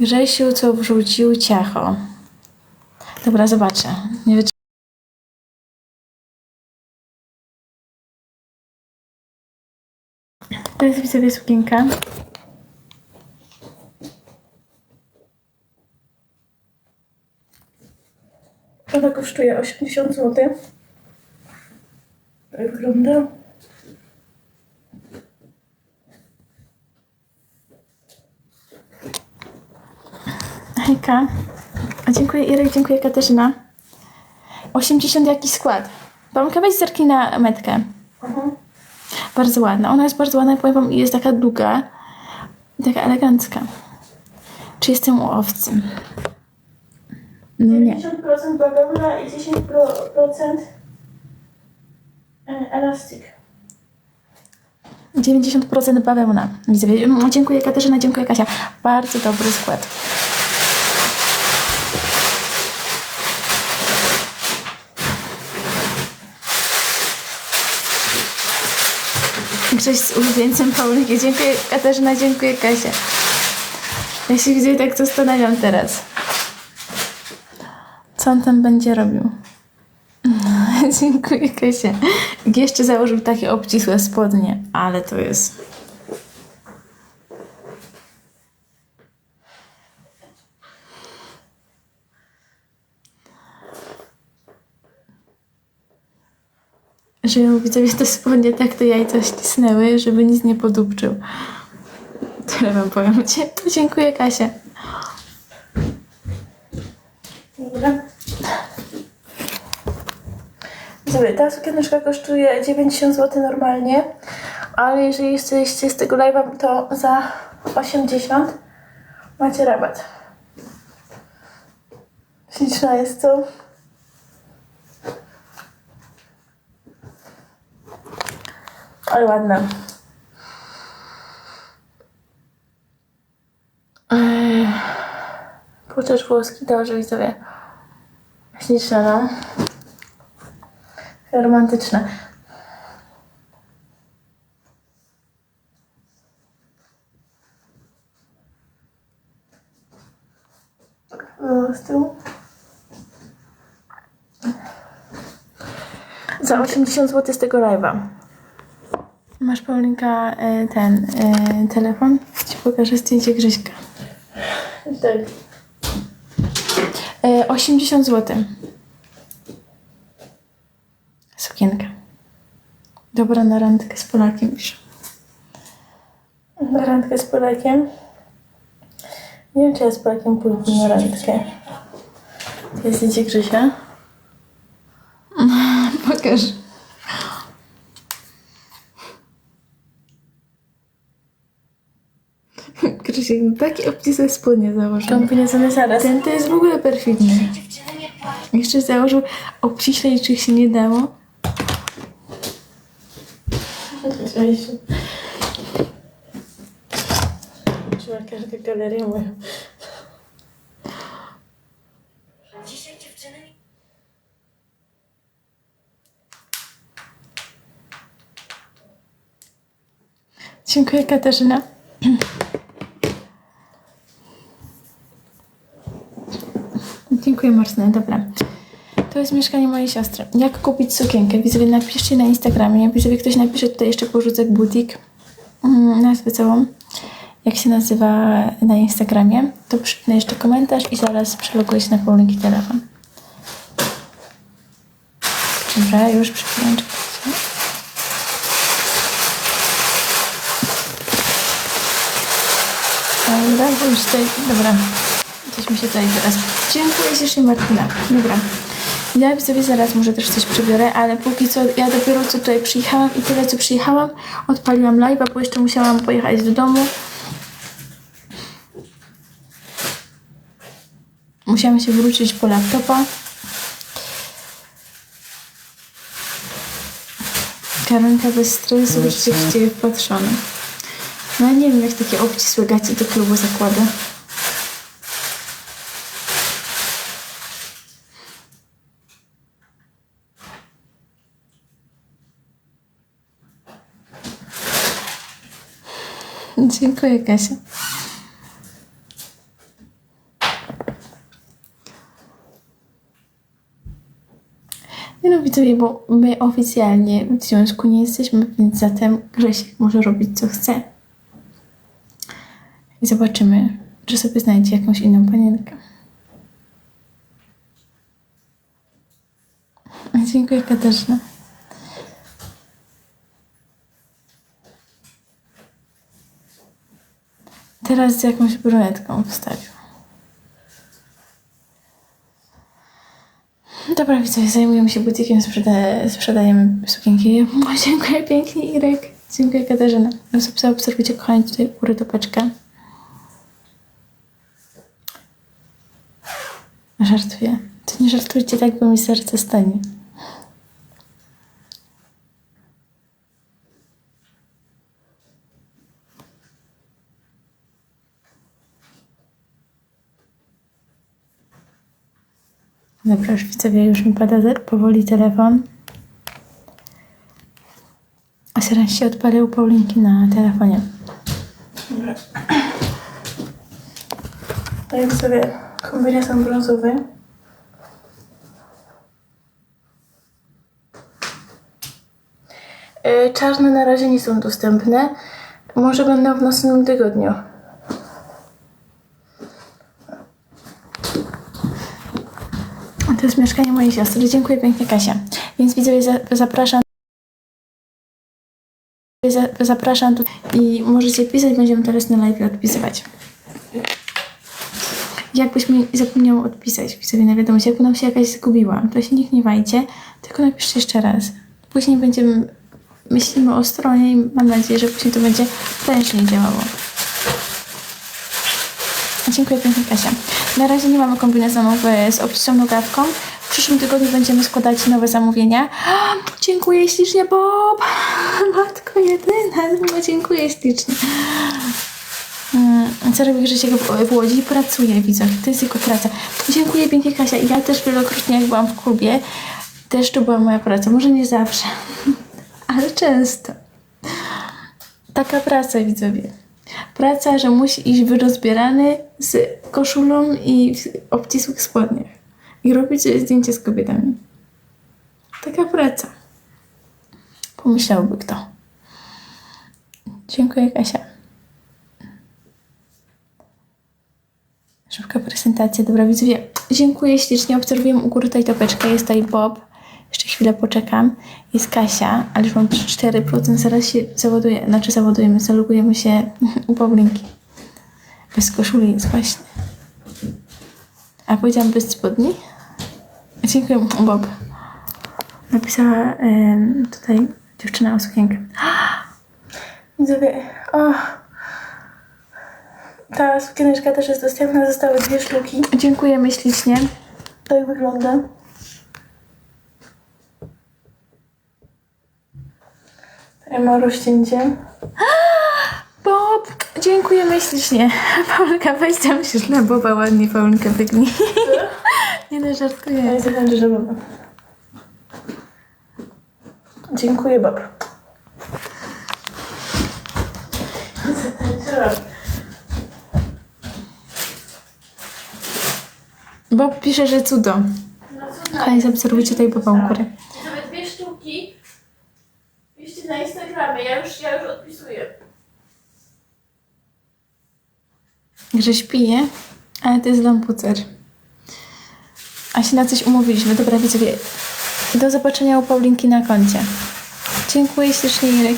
Grzesiu, co wrzucił ciacho. Dobra, zobaczę. Nie wiem, To jest widzowie sukienka. Ona kosztuje 80 zł. Tak wygląda. Hejka. A dziękuję Irek, dziękuję Katarzyna. 80 jaki skład. Pamka weź zerknij na metkę. Bardzo ładna. Ona jest bardzo ładna, powiem wam, i jest taka długa. Taka elegancka. Czy jestem u owcy? No nie. 50% bawełna i 10% e, elastik. 90% bawełna. Dziękuję Katarzyna, dziękuję Kasia. Bardzo dobry skład. Grześ z ulubieńcem Pauliki. Dziękuję Katarzyna, dziękuję Kasia. Ja się gdzieś tak zastanawiam teraz. Co on tam będzie robił? Dziękuję Kasia. Jeszcze założył takie obcisłe spodnie, ale to jest... Żeby widzowie te spodnie tak to jajca ścisnęły, żeby nic nie podupczył. Tyle wam powiem. Dziękuję Kasia. Dobra. Ta sukieneczka kosztuje 90 zł normalnie, ale jeżeli jesteście z tego live'a, to za 80 macie rabat. Śliczna jest to. Ale ładna. Płoczacz włoski, dobrze widzowie. Śliczna, no. Romantyczna. No, z tyłu. Za 80 zł z tego live'a. Masz Paulinka e, ten e, telefon? Ci pokażę zdjęcie Grześka. Tak. E, 80 zł. Sukienka. Dobra na randkę z Polakiem już. Na randkę z Polakiem. Nie wiem, czy ja z Polakiem pójdę na randkę. To jest zdjęcie Grzesia. Grzesiek, takie obcisłe spodnie założył. Kombinezony zaraz. Ten to jest w ogóle perfidny. Jeszcze założył obciślej, czy się nie dało. Trzeba moją. Dzisiaj dziewczyny Dziękuję Katarzyna. Dziękuję Marcina, dobra. To jest mieszkanie mojej siostry. Jak kupić sukienkę? Widzowie, napiszcie na Instagramie. Widzowie, ktoś napisze tutaj jeszcze porzucek butik. Mm, nazwę całą. Jak się nazywa na Instagramie. To przypnę jeszcze komentarz i zaraz przeloguję się na Paulinki telefon. Dobra, już przypnę. Dobra, już tutaj, dobra. Mi się tutaj teraz. Dziękuję ślicznie Martyna. Dobra. Ja sobie zaraz może też coś przybiorę, ale póki co ja dopiero co tutaj przyjechałam i tyle co przyjechałam, odpaliłam live'a, bo jeszcze musiałam pojechać do domu. Musiałam się wrócić po laptopa. Karenka bez stresu, byście w ciebie wpatrzony. No ja nie wiem, jak takie obcisłe gacie do klubu zakłada. Dziękuję, Kasia. Nie no widzowie, bo my oficjalnie w związku nie jesteśmy, więc zatem Grzesiek może robić co chce. I zobaczymy, czy sobie znajdzie jakąś inną panienkę. Dziękuję Katarzyna. Teraz z jakąś brunetką wstawił. Dobra, widzowie, zajmujemy się butikiem, sprzeda sprzedajemy sukienki. O, dziękuję pięknie, Irek. Dziękuję, Katarzyna. No, sobie zaobserwujcie, kochani, tutaj u góry topeczkę. Żartuję. To nie żartujcie tak, bo mi serce stanie. Dobra, już widzowie, już mi pada powoli telefon. A teraz się odpalę u Paulinki na telefonie. Daję sobie kombinezon brązowy. Czarne na razie nie są dostępne. Może będą w następnym tygodniu. To jest mieszkanie mojej siostry. Dziękuję pięknie, Kasia. Więc widzowie, za- zapraszam. za- Zapraszam tu i możecie pisać, będziemy teraz na live odpisywać. Jakbyś mi zapomniał odpisać, widzowie, na wiadomość, jakby nam się jakaś zgubiła, to się nie gniewajcie, tylko napiszcie jeszcze raz. Później będziemy, myślimy o stronie i mam nadzieję, że później to będzie prężniej działało. Dziękuję pięknie, Kasia. Na razie nie mamy kombinezonów e, z obcisłą nogawką. W przyszłym tygodniu będziemy składać nowe zamówienia. Dziękuję ślicznie, Bob! Matko jedyna, dziękuję ślicznie. Co robi Grzesiek w- Łodzi? Pracuje, widzę. To jest jego praca. Dziękuję pięknie, Kasia. Ja też wielokrotnie, jak byłam w klubie, też to była moja praca. Może nie zawsze, ale często. Taka praca, widzowie. Praca, że musi iść wyrozbierany z koszulą i w obcisłych spodniach. I robić zdjęcie z kobietami. Taka praca. Pomyślałby kto. Dziękuję, Kasia. Szybka prezentacja. Dobra, widzowie. Dziękuję ślicznie. Obserwuję u góry topeczkę. Jest tutaj Bob. Jeszcze chwilę poczekam. Jest Kasia, ale już mam 4%. Zaraz się załaduje. Znaczy załadujemy, zalogujemy się u Paulinki. Bez koszuli jest właśnie. A powiedziałam bez spodni? Dziękuję, Bob. Napisała tutaj dziewczyna o sukienkę. Widzowie, o. Ta sukieneczka też jest dostępna, zostały dwie sztuki. Dziękujemy ślicznie. Tak wygląda. Tutaj ma rozcięcie. Bob, dziękujemy ślicznie. Paulinka, weź tam się na Boba ładnie, Paulinka, wygnij. Nie no, Ja żartuję. nie zapomnę, że Bob. Dziękuję, Bob. Bob pisze, że cudo. Kochani, zaobserwujcie tutaj Boba u góry. Sobie dwie sztuki. Piszcie na Instagramie, ja odpisuję. Że śpije, ale to jest lampucer. A się na coś umówiliśmy. Dobra, widzowie. Do zobaczenia u Paulinki na koncie. Dziękuję ślicznie, Irek.